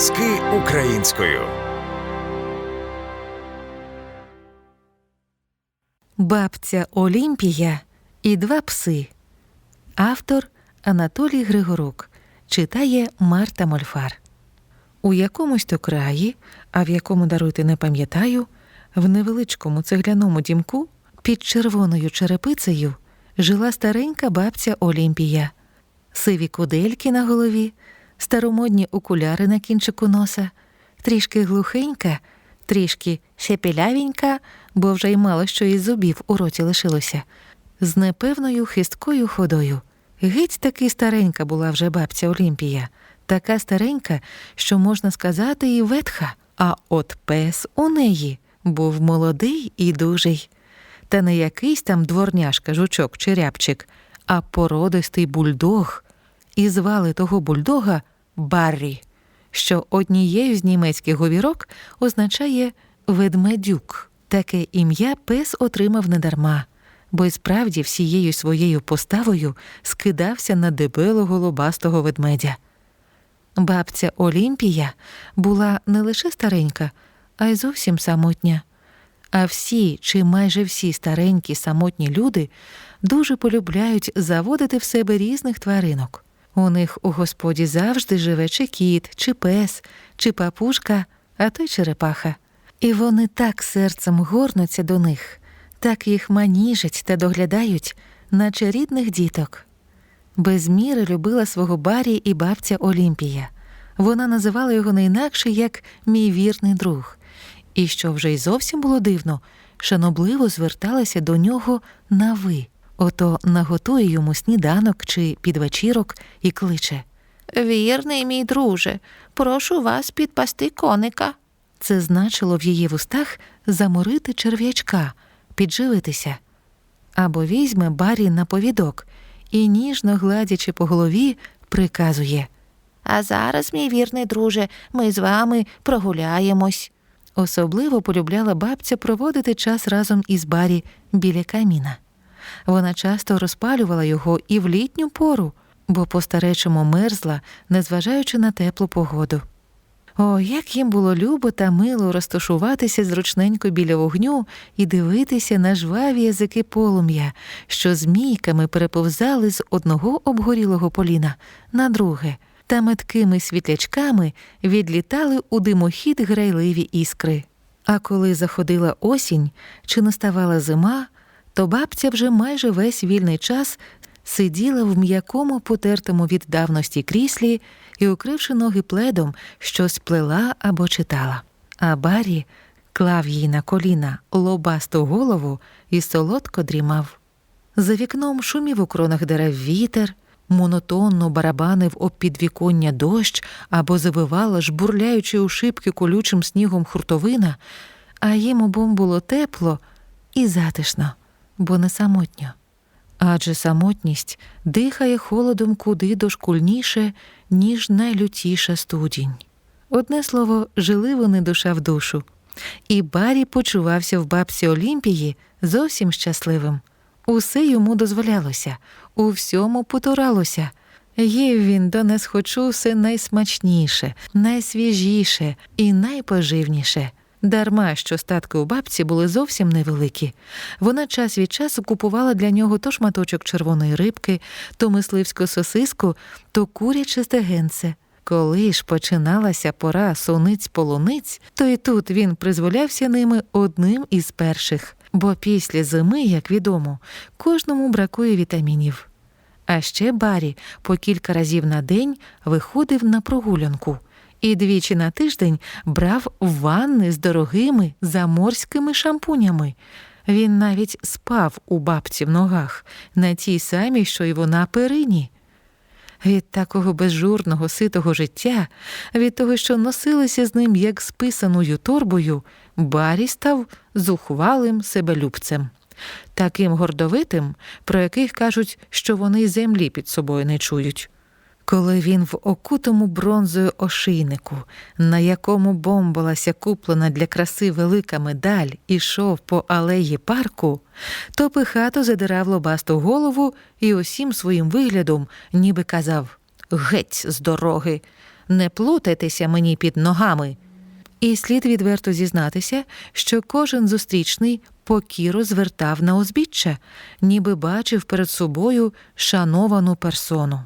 Аудіоказки українською. Бабця Олімпія і два пси. Автор Анатолій Григорук читає Марта Мольфар. У якомусь то краї, а в якому даруйте не пам'ятаю, в невеличкому цегляному дімку під червоною черепицею жила старенька бабця Олімпія, сиві кудельки на голові, старомодні окуляри на кінчику носа, трішки глухенька, трішки шепелявенька, бо вже й мало що із зубів у роті лишилося, з непевною хисткою ходою. Геть таки старенька була вже бабця Олімпія, така старенька, що можна сказати, і ветха. А от пес у неї був молодий і дужий. Та не якийсь там дворняшка, жучок чи рябчик, а породистий бульдог. І звали того бульдога Баррі, що однією з німецьких говірок означає ведмедюк. Таке ім'я пес отримав недарма, бо й справді всією своєю поставою скидався на дебелого лобастого ведмедя. Бабця Олімпія була не лише старенька, а й зовсім самотня. А всі чи майже всі старенькі самотні люди дуже полюбляють заводити в себе різних тваринок. У них у господі завжди живе чи кіт, чи пес, чи папушка, а то й черепаха. І вони так серцем горнуться до них, так їх маніжать та доглядають, наче рідних діток. Без міри любила свого барі і бабця Олімпія. Вона називала його не інакше як мій вірний друг. І що вже й зовсім було дивно, шанобливо зверталася до нього на ви. Ото наготує йому сніданок чи підвечірок і кличе. Вірний мій друже, прошу вас підпасти коника. Це значило в її вустах заморити черв'ячка, підживитися. Або візьме Барі на повідок і, ніжно гладячи по голові, приказує. А зараз, мій вірний друже, ми з вами прогуляємось. Особливо полюбляла бабця проводити час разом із Барі біля каміна. Вона часто розпалювала його і в літню пору, бо по-старечому мерзла, незважаючи на теплу погоду. О, як їм було любо та мило розташуватися зручненько біля вогню і дивитися на жваві язики полум'я, що змійками переповзали з одного обгорілого поліна на друге, та меткими світлячками відлітали у димохід грайливі іскри. А коли заходила осінь чи наставала зима, то бабця вже майже весь вільний час сиділа в м'якому потертому від давності кріслі і, укривши ноги пледом, щось плела або читала. А Барі клав їй на коліна лобасту голову і солодко дрімав. За вікном шумів у кронах дерев вітер, монотонно барабанив об підвіконня дощ або завивала, жбурляючи у шибки колючим снігом хуртовина, а їм обом було тепло і затишно, бо не самотньо. Адже самотність дихає холодом куди дошкульніше, ніж найлютіша студінь. Одне слово, жили вони душа в душу. І Барі почувався в бабці Олімпії зовсім щасливим. Усе йому дозволялося, у всьому потуралося. Їв він до несхочу все найсмачніше, найсвіжіше і найпоживніше. Дарма, що статки у бабці були зовсім невеликі. Вона час від часу купувала для нього то шматочок червоної рибки, то мисливську сосиску, то куряче стегенце. Коли ж починалася пора суниць полуниць, то і тут він призволявся ними одним із перших, бо після зими, як відомо, кожному бракує вітамінів. А ще Барі по кілька разів на день виходив на прогулянку і двічі на тиждень брав ванни з дорогими заморськими шампунями. Він навіть спав у бабці в ногах, на тій самій, що й вона перині. Від такого безжурного ситого життя, від того, що носилися з ним як з писаною торбою, Барі став зухвалим себелюбцем, таким гордовитим, про яких кажуть, що вони землі під собою не чують. Коли він в окутому бронзою ошийнику, на якому бомбалася куплена для краси велика медаль, ішов по алеї парку, то пихато задирав лобасту голову і усім своїм виглядом ніби казав Геть з дороги, не плутайтеся мені під ногами. І слід відверто зізнатися, що кожен зустрічний покіро звертав на узбіччя, ніби бачив перед собою шановану персону.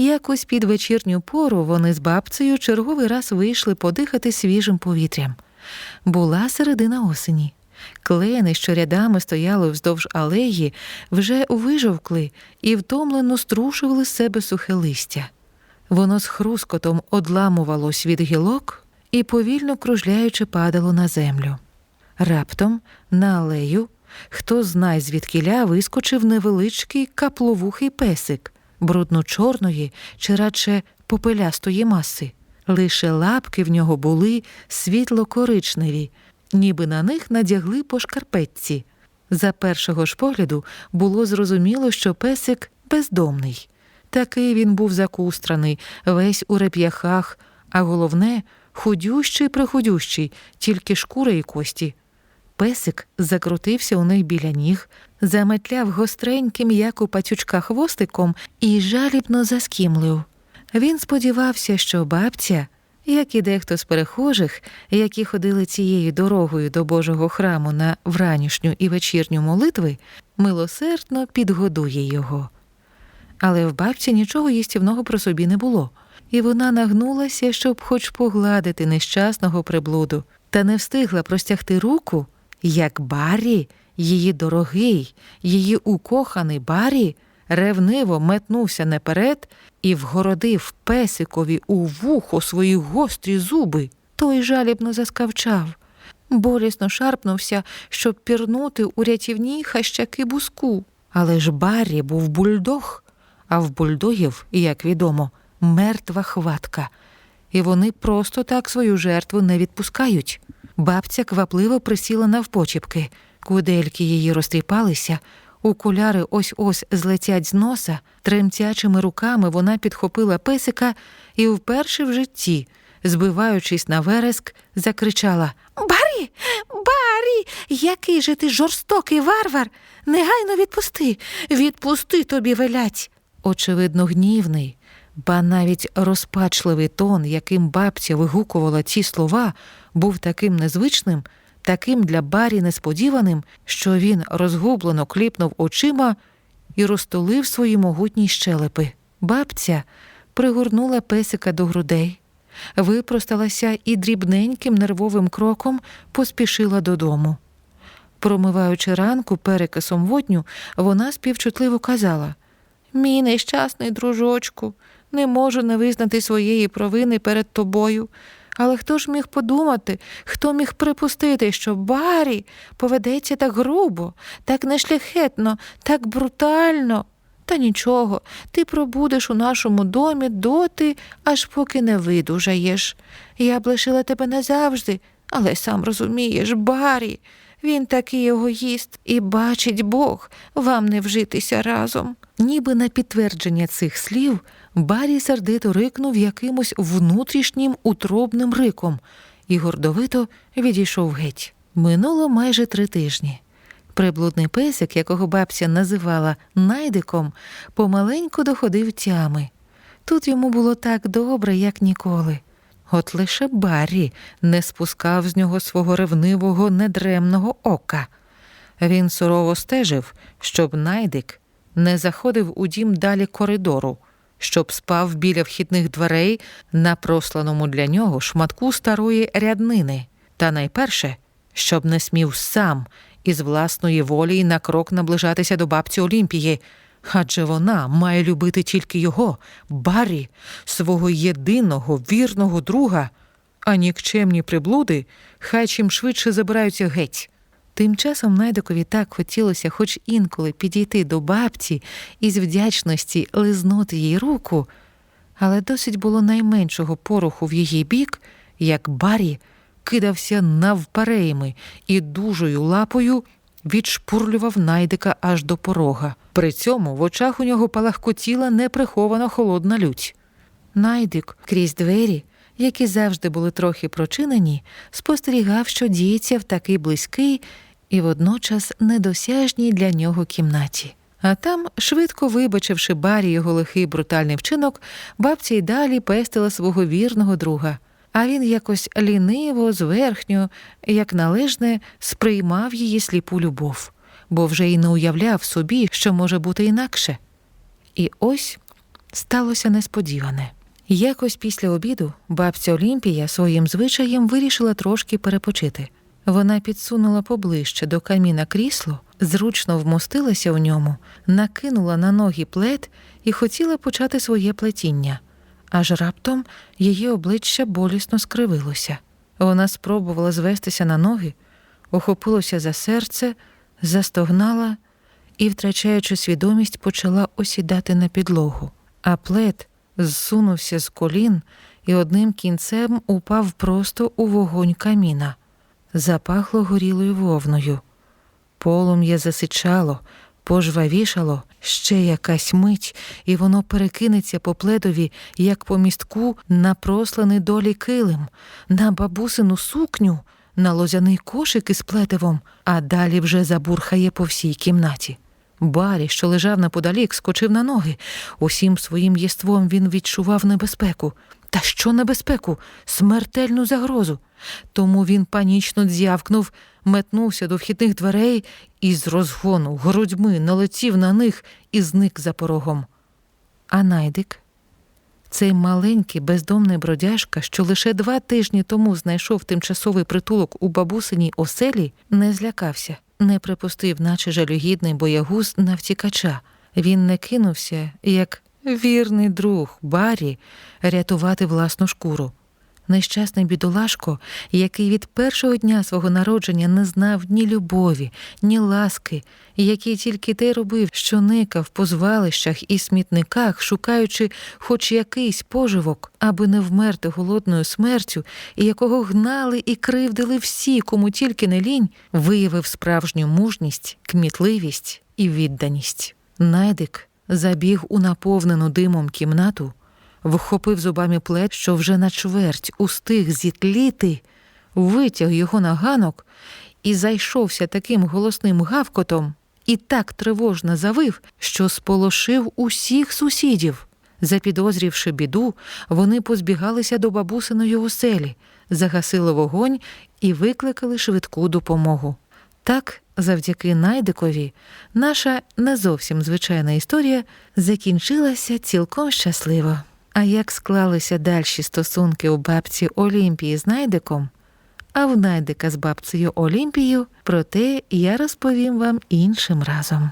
Якось під вечірню пору вони з бабцею черговий раз вийшли подихати свіжим повітрям. Була середина осені. Клени, що рядами стояли вздовж алеї, вже вижовкли і втомлено струшували з себе сухе листя. Воно з хрускотом одламувалось від гілок і повільно кружляючи падало на землю. Раптом на алею хто знає звідкіля вискочив невеличкий капловухий песик, брудно-чорної чи радше попелястої маси. Лише лапки в нього були світло-коричневі, ніби на них надягли по шкарпетці. За першого ж погляду було зрозуміло, що песик бездомний. Такий він був закустраний, весь у реп'яхах, а головне худющий прихудющий, тільки шкура і кості. Песик закрутився у них біля ніг, заметляв гостреньким, як у пацючка хвостиком, і жалібно заскімлив. Він сподівався, що бабця, як і дехто з перехожих, які ходили цією дорогою до Божого храму на вранішню і вечірню молитви, милосердно підгодує його. Але в бабці нічого їстівного про собі не було, і вона нагнулася, щоб хоч погладити нещасного приблуду, та не встигла простягти руку, як Баррі, її дорогий, її укоханий Баррі, ревниво метнувся наперед і вгородив песикові у вухо свої гострі зуби. Той жалібно заскавчав. Болісно шарпнувся, щоб пірнути у рятівній хащаки буску. Але ж Баррі був бульдог, а в бульдогів, як відомо, мертва хватка. І вони просто так свою жертву не відпускають. Бабця квапливо присіла навпочіпки, кудельки її розтріпалися, окуляри ось ось злетять з носа, тремтячими руками вона підхопила песика і вперше в житті, збиваючись на вереск, закричала. Барі, Барі, який же ти жорстокий варвар. Негайно відпусти, відпусти тобі велять. Очевидно, гнівний, ба навіть розпачливий тон, яким бабця вигукувала ці слова, був таким незвичним, таким для Барі несподіваним, що він розгублено кліпнув очима і розтулив свої могутні щелепи. Бабця пригорнула песика до грудей, випросталася і дрібненьким нервовим кроком поспішила додому. Промиваючи ранку перекисом водню, вона співчутливо казала Мій нещасний дружочку, не можу не визнати своєї провини перед тобою. Але хто ж міг подумати, хто міг припустити, що Барі поведеться так грубо, так нешляхетно, так брутально? Та нічого, ти пробудеш у нашому домі доти, аж поки не видужаєш. Я б лишила тебе назавжди, але сам розумієш, Барі, він такий егоїст, і бачить Бог, вам не вжитися разом. Ніби на підтвердження цих слів Барі сердито рикнув якимось внутрішнім утробним риком і гордовито відійшов геть. Минуло майже три тижні. Приблудний песик, якого бабця називала найдиком, помаленьку доходив тями. Тут йому було так добре, як ніколи. От лише Баррі не спускав з нього свого ревнивого недремного ока. Він сурово стежив, щоб найдик не заходив у дім далі коридору, щоб спав біля вхідних дверей на просланому для нього шматку старої ряднини, та найперше, щоб не смів сам із власної волі на крок наближатися до бабці Олімпії, адже вона має любити тільки його, Баррі, свого єдиного вірного друга, а нікчемні приблуди хай чим швидше забираються геть. Тим часом найдокові так хотілося хоч інколи підійти до бабці і з вдячності лизнути їй руку, але досить було найменшого пороху в її бік, як Барі кидався навперейми і дужою лапою відшпурлював найдика аж до порога. При цьому в очах у нього палахкотіла неприхована холодна лють. Найдик крізь двері, які завжди були трохи прочинені, спостерігав, що діється в такий близький і водночас недосяжній для нього кімнаті. А там, швидко вибачивши барі його лихий брутальний вчинок, бабця й далі пестила свого вірного друга. А він якось ліниво, зверхньо, як належне, сприймав її сліпу любов, бо вже й не уявляв собі, що може бути інакше. І ось сталося несподіване. Якось після обіду бабця Олімпія своїм звичаєм вирішила трошки перепочити. Вона підсунула поближче до каміна крісло, зручно вмостилася в ньому, накинула на ноги плед і хотіла почати своє плетіння. Аж раптом її обличчя болісно скривилося. Вона спробувала звестися на ноги, охопилося за серце, застогнала і, втрачаючи свідомість, почала осідати на підлогу. А плед зсунувся з колін і одним кінцем упав просто у вогонь каміна. Запахло горілою вовною. Полум'я засичало, пожвавішало, ще якась мить, і воно перекинеться по пледові, як по містку, на просланий долі килим, на бабусину сукню, на лозяний кошик із плетивом, а далі вже забурхає по всій кімнаті. Барі, що лежав неподалік, скочив на ноги. Усім своїм єством він відчував небезпеку. Та що небезпеку? Смертельну загрозу. Тому він панічно дзявкнув, метнувся до вхідних дверей і з розгону грудьми налетів на них і зник за порогом. А найдик, цей маленький бездомний бродяжка, що лише два тижні тому знайшов тимчасовий притулок у бабусиній оселі, не злякався, не припустив, наче жалюгідний боягуз на втікача. Він не кинувся, як вірний друг Барі, рятувати власну шкуру. Нещасний бідолашко, який від першого дня свого народження не знав ні любові, ні ласки, який тільки те робив, що никав по звалищах і смітниках, шукаючи хоч якийсь поживок, аби не вмерти голодною смертю, і якого гнали і кривдили всі, кому тільки не лінь, виявив справжню мужність, кмітливість і відданість. Найдик забіг у наповнену димом кімнату, вхопив зубами плед, що вже на чверть устиг зітліти, витяг його на ганок і зайшовся таким голосним гавкотом і так тривожно завив, що сполошив усіх сусідів. Запідозрівши біду, вони позбігалися до бабусиної оселі, загасили вогонь і викликали швидку допомогу. Так, завдяки Найдикові, наша не зовсім звичайна історія закінчилася цілком щасливо. А як склалися дальші стосунки у бабці Олімпії з Найдиком, а в Найдика з бабцею Олімпією, про те я розповім вам іншим разом.